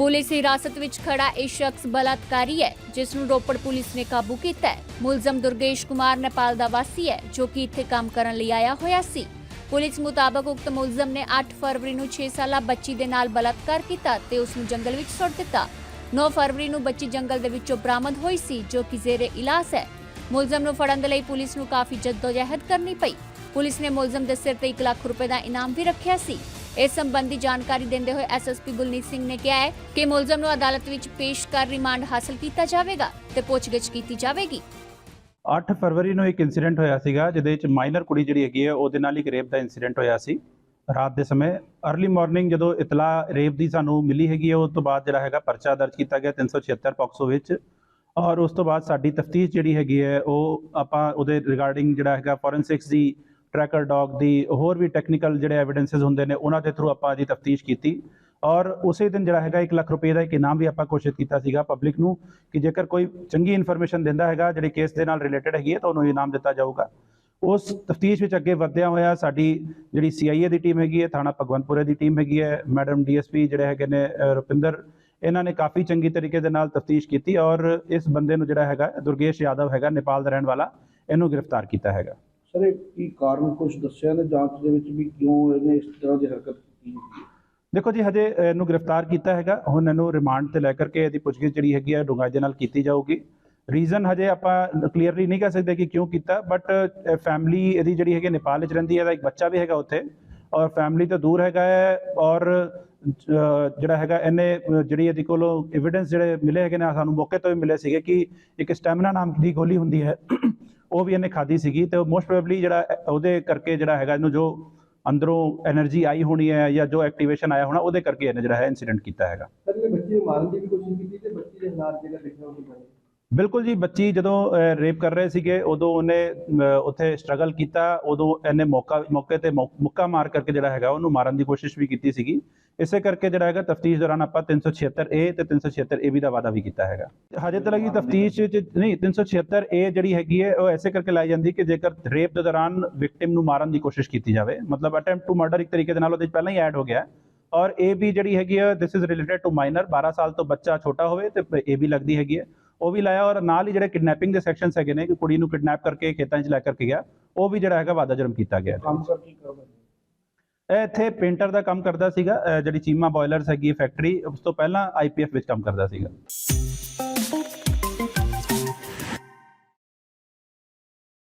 Police ਹਿਰਾਸਤ ਵਿੱਚ ਖੜਾ ਇਹ ਸ਼ਖਸ ਬਲਾਤਕਾਰੀ ਹੈ, ਜਿਸ ਨੂੰ ਰੋਪੜ ਪੁਲਿਸ ਨੇ ਕਾਬੂ ਕੀਤਾ ਹੈ। ਮੁਲਜ਼ਮ ਦੁਰਗੇਸ਼ ਕੁਮਾਰ ਨੇਪਾਲ ਦਾ ਵਾਸੀ ਹੈ, ਜੋ ਕਿ ਇੱਥੇ ਕੰਮ ਕਰਨ ਲਈ ਆਇਆ ਹੋਇਆ ਸੀ। ਪੁਲਿਸ ਮੁਤਾਬਕ ਉਕਤ ਮੁਲਜ਼ਮ ਨੇ 8 ਫਰਵਰੀ ਨੂੰ 6 ਸਾਲਾ ਬੱਚੀ ਦੇ ਨਾਲ ਬਲਾਤਕਾਰ ਕੀਤਾ ਤੇ ਉਸ ਨੂੰ ਜੰਗਲ ਵਿੱਚ ਸੁੱਟ ਦਿੱਤਾ। 9 ਫਰਵਰੀ ਨੂੰ ਬੱਚੀ ਜੰਗਲ ਦੇ ਵਿੱਚੋਂ ਬਰਾਮਦ ਹੋਈ ਸੀ, ਜੋ ਕਿ ਜ਼ੇਰੇ ਇਲਾਜ ਹੈ। ਮੁਲਜ਼ਮ ਨੂੰ ਫੜਨ ਦੇ ਲਈ ਪੁਲਿਸ ਨੂੰ ਕਾਫੀ ਜਦੋਜਹਿਦ ਕਰਨੀ ਪਈ। ਪੁਲਿਸ ਨੇ ਮੁਲਜ਼ਮ ਦੇ ਸਿਰ ਤੇ 1 ਲੱਖ ਰੁਪਏ ਦਾ ਇਨਾਮ ਵੀ ਰੱਖਿਆ ਸੀ। ਇਸ ਸੰਬੰਧੀ ਜਾਣਕਾਰੀ ਦਿੰਦੇ ਹੋਏ ਐਸਐਸਪੀ ਗੁਲਨੀਤ ਸਿੰਘ ਨੇ ਕਿਹਾ ਹੈ ਕਿ ਮੁਲਜ਼ਮ ਨੂੰ ਅਦਾਲਤ ਵਿੱਚ ਪੇਸ਼ ਕਰ ਰਿਮਾਂਡ ਹਾਸਲ ਕੀਤਾ ਜਾਵੇਗਾ ਤੇ ਪੁੱਛਗਿੱਛ ਕੀਤੀ ਜਾਵੇਗੀ। 8 ਫਰਵਰੀ ਨੂੰ ਇੱਕ ਇਨਸੀਡੈਂਟ ਹੋਇਆ ਸੀਗਾ, ਜਿਹਦੇ ਵਿੱਚ ਮਾਈਨਰ ਕੁੜੀ ਜਿਹੜੀ ਹੈਗੀ ਹੈ, ਉਹਦੇ ਨਾਲ ਇੱਕ ਰੇਪ ਦਾ ਇਨਸੀਡੈਂਟ ਹੋਇਆ ਸੀ। ਰਾਤ ਦੇ ਸਮੇਂ अर्ਲੀ ਮਾਰਨਿੰਗ ਜਦੋਂ ਇਤਲਾ ਰੇਪ ਦੀ ਸਾਨੂੰ ਮਿਲੀ ਹੈਗੀ ਹੈ ਉਸ ਤੋਂ ਬਾਅਦ ਜਿਹੜਾ ਹੈਗਾ ਪਰਚਾ ਦਰਜ ਕੀਤਾ ਗਿਆ 376 ਪੌਕਸੋ ਵਿੱਚ। ਔਰ ਉਸ ਤੋਂ ਬਾਅਦ ਸਾਡੀ ਤਫਤੀਸ਼ ਜਿਹੜੀ ਹੈਗੀ ਹੈ, ਉਹ ਆਪਾਂ ਉਹਦੇ ਰਿਗਾਰਡਿੰਗ ਜਿਹੜਾ ਹੈਗਾ ਫੋਰੈਂਸਿਕਸ ਦੀ ਟਰੈਕਰ ਡੌਗ ਦੀ ਹੋਰ ਵੀ ਟੈਕਨੀਕਲ ਜਿਹੜੇ ਐਵੀਡੈਂਸਸ ਹੁੰਦੇ ਨੇ, ਉਹਨਾਂ ਦੇ ਥਰੂ ਆਪਾਂ ਜੀ ਤਫਤੀਸ਼ ਕੀਤੀ। ਔਰ ਉਸੇ ਦਿਨ ਜਿਹੜਾ ਹੈਗਾ 1 ਲੱਖ ਰੁਪਏ ਦਾ ਇੱਕ ਇਨਾਮ ਵੀ ਆਪਾਂ ਘੋਸ਼ਿਤ ਕੀਤਾ ਸੀਗਾ ਪਬਲਿਕ ਨੂੰ ਕਿ ਜੇਕਰ ਕੋਈ ਚੰਗੀ ਇਨਫੋਰਮੇਸ਼ਨ ਦਿੰਦਾ ਹੈਗਾ, ਜਿਹੜੀ ਕੇਸ ਦੇ ਨਾਲ ਰਿਲੇਟਡ ਹੈਗੀ ਹੈ, ਤਾਂ ਉਹਨੂੰ ਇਨਾਮ ਦਿੱਤਾ ਜਾਊਗਾ। ਉਸ ਤਫਤੀਸ਼ ਵਿੱਚ ਅੱਗੇ ਵਧਦਿਆਂ ਹੋਇਆ ਸਾਡੀ ਜਿਹੜੀ ਸੀਆਈਏ ਦੀ ਟੀਮ ਹੈਗੀ ਹੈ, ਥਾਣਾ ਭਗਵੰਤਪੁਰੇ ਦੀ ਟੀਮ ਹੈਗੀ ਹੈ ਮੈਡਮ ਡੀਐਸਪੀ ਜਿਹੜੇ ਹੈਗੇ ਨੇ ਰੁਪਿੰਦਰ, ਇਹਨਾਂ ਨੇ ਕਾਫੀ ਚੰਗੀ ਤਰੀਕੇ ਦੇ ਨਾਲ ਤਫਤੀਸ਼ ਕੀਤੀ ਔਰ ਇਸ ਬੰਦੇ ਨੂੰ ਜਿਹੜਾ ਹੈਗਾ, ਦੁਰਗੇਸ਼ ਯਾਦਵ ਹੈਗਾ, ਨੇਪਾਲ ਦਾ ਰਹਿਣ ਵਾਲਾ, ਇਹਨੂੰ ਗ੍ਰਿਫਤਾਰ ਕੀਤਾ ਹੈਗਾ। ਸਰ ਇਹ ਕੀ ਕਾਰਨ ਕੁਝ ਦੱਸਿਆ ਨੇ ਜਾਂਚ ਦੇ ਵਿੱਚ ਵੀ ਕਿਉਂ ਇਹਨੇ ਇਸ ਤਰ੍ਹਾਂ ਦੀ ਹਰਕਤ ਕੀਤੀ ਹੈ? ਦੇਖੋ ਜੀ, ਹਜੇ ਇਹਨੂੰ ਗ੍ਰਿਫਤਾਰ ਕੀਤਾ ਹੈਗਾ। ਹੁਣ ਇਹਨੂੰ ਰਿਮਾਂਡ ਤੇ ਲੈ ਕਰਕੇ ਇਹਦੀ ਪੁੱਛਗਿੱਛ ਜਿਹੜੀ ਹੈਗੀ ਹੈ ਡੂੰਘਾਈ ਦੇ ਨਾਲ ਕੀਤੀ ਜਾਊਗੀ। ਰੀਜ਼ਨ ਹਜੇ ਆਪਾਂ ਕਲੀਅਰਲੀ ਨਹੀਂ ਕਹਿ ਸਕਦੇ ਕਿ ਕਿਉਂ ਕੀਤਾ ਬਟ ਫੈਮਿਲੀ ਇਹਦੀ ਜਿਹੜੀ ਹੈਗੀ ਨੇਪਾਲ ਵਿੱਚ ਰਹਿੰਦੀ ਹੈ ਇਹਦਾ ਇੱਕ ਬੱਚਾ ਵੀ ਹੈਗਾ ਉੱਥੇ। ਔਰ ਫੈਮਿਲੀ ਤੋਂ ਦੂਰ ਹੈਗਾ ਹੈ ਔਰ ਜਿਹੜਾ ਹੈਗਾ ਇਹਨੇ, ਜਿਹੜੀ ਇਹਦੇ ਕੋਲੋਂ ਐਵੀਡੈਂਸ ਜਿਹੜੇ ਮਿਲੇ ਹੈਗੇ ਨੇ ਸਾਨੂੰ ਮੌਕੇ ਤੋਂ ਵੀ ਮਿਲੇ ਸੀਗੇ ਕਿ ਇੱਕ ਸਟੈਮਿਨਾ ਨਾਮ ਦੀ ਗੋਲੀ ਹੁੰਦੀ ਹੈ। ਉਹ ਵੀ ਇਹਨੇ ਖਾਦੀ ਸੀਗੀ ਤੇ ਮੋਸਟ ਪ੍ਰੋਬਬਲੀ ਜਿਹੜਾ, ਉਹਦੇ ਕਰਕੇ ਜਿਹੜਾ ਹੈਗਾ ਇਹਨੂੰ ਜੋ ਅੰਦਰੋਂ એનર્ਜੀ ਆਈ ਹੋਣੀ ਹੈ ਜਾਂ ਜੋ ਐਕਟੀਵੇਸ਼ਨ ਆਇਆ ਹੋਣਾ, ਉਹਦੇ ਕਰਕੇ ਇਹਨੇ ਜਿਹੜਾ ਹੈ ਇਨਸੀਡੈਂਟ ਕੀਤਾ ਹੈਗਾ। ਸਰ, ਇਹ ਬੱਚੇ ਨੂੰ ਮਾਰਨ ਦੀ ਕੋਸ਼ਿਸ਼ ਕੀਤੀ ਤੇ ਬੱਚੇ ਦੇ ਹਾਲਾਤ ਜਿਹੜਾ ਦੇਖਿਆ ਉਹ ਬਿਲਕੁਲ ਜੀ, ਬੱਚੀ ਜਦੋਂ ਰੇਪ ਕਰ ਰਹੇ ਸੀਗੇ, ਉਦੋਂ ਉਹਨੇ ਉੱਥੇ ਸਟਰਗਲ ਕੀਤਾ, ਉਦੋਂ ਇਹਨੇ ਮੌਕਾ, ਮੌਕੇ ਤੇ ਮੌ- ਮੁੱਕਾ ਮਾਰ ਕਰਕੇ ਜਿਹੜਾ ਹੈਗਾ, ਉਹਨੂੰ ਮਾਰਨ ਦੀ ਕੋਸ਼ਿਸ਼ ਵੀ ਕੀਤੀ ਸੀਗੀ। ਇਸੇ ਕਰਕੇ ਜਿਹੜਾ ਹੈਗਾ, ਤਫਤੀਸ਼ ਦੌਰਾਨ ਆਪਾਂ 376 ਏ ਤੇ 376 ਏ ਵੀ ਦਾ ਵਾਅਦਾ ਵੀ ਕੀਤਾ ਹੈਗਾ। ਹਜੇ ਤੱਕ ਦੀ ਤਫਤੀਸ਼ ਚ, ਨਹੀਂ 376 ਏ ਜਿਹੜੀ ਹੈਗੀ ਹੈ, ਉਹ ਐਸੇ ਕਰਕੇ ਲਾਈ ਜਾਂਦੀ ਕਿ ਜੇਕਰ ਰੇਪ ਦੇ ਦੌਰਾਨ ਵਿਕਟਿਮ ਨੂੰ ਮਾਰਨ ਦੀ ਕੋਸ਼ਿਸ਼ ਕੀਤੀ ਜਾਵੇ, ਮਤਲਬ ਅਟੈਂਪਟ ਟੂ ਮਰਡਰ ਇੱਕ ਤਰੀਕੇ ਦੇ ਨਾਲ ਉਹਦੇ ਚ ਪਹਿਲਾਂ ਹੀ ਐਡ ਹੋ ਗਿਆ। ਔਰ ਇਹ ਵੀ ਜਿਹੜੀ ਹੈਗੀ ਹੈ this is related to minor 12 ਸਾਲ ਤੋਂ ਬੱਚਾ ਛੋਟਾ ਹੋਵੇ ਤੇ ਇਹ ਵੀ ਲੱਗਦੀ ਹੈਗੀ ਹੈ। ਉਹ ਵੀ ਲਾਇਆ ਔਰ ਨਾਲ ਹੀ ਜਿਹੜੇ ਕਿਡਨੈਪਿੰਗ ਦੇ ਸੈਕਸ਼ਨਸ ਹੈਗੇ ਨੇ ਕਿ ਕੁੜੀ ਨੂੰ ਕਿਡਨੈਪ ਕਰਕੇ ਖੇਤਾਂ 'ਚ ਲੈ ਕਰਕੇ ਗਿਆ ਉਹ ਵੀ ਜਿਹੜਾ ਹੈਗਾ ਵਾਦਾ ਜਰਮ ਕੀਤਾ ਗਿਆ। ਕੰਮ ਕਰ ਕੀ ਕਰਦਾ ਇਹ ਇੱਥੇ ਪੇਂਟਰ ਦਾ ਕੰਮ ਕਰਦਾ ਸੀਗਾ ਜਿਹੜੀ ਚੀਮਾ ਬਾਇਲਰਸ ਹੈਗੀ ਫੈਕਟਰੀ ਉਸ ਤੋਂ ਪਹਿਲਾਂ ਆਈਪੀਐਫ ਵਿੱਚ ਕੰਮ ਕਰਦਾ ਸੀਗਾ।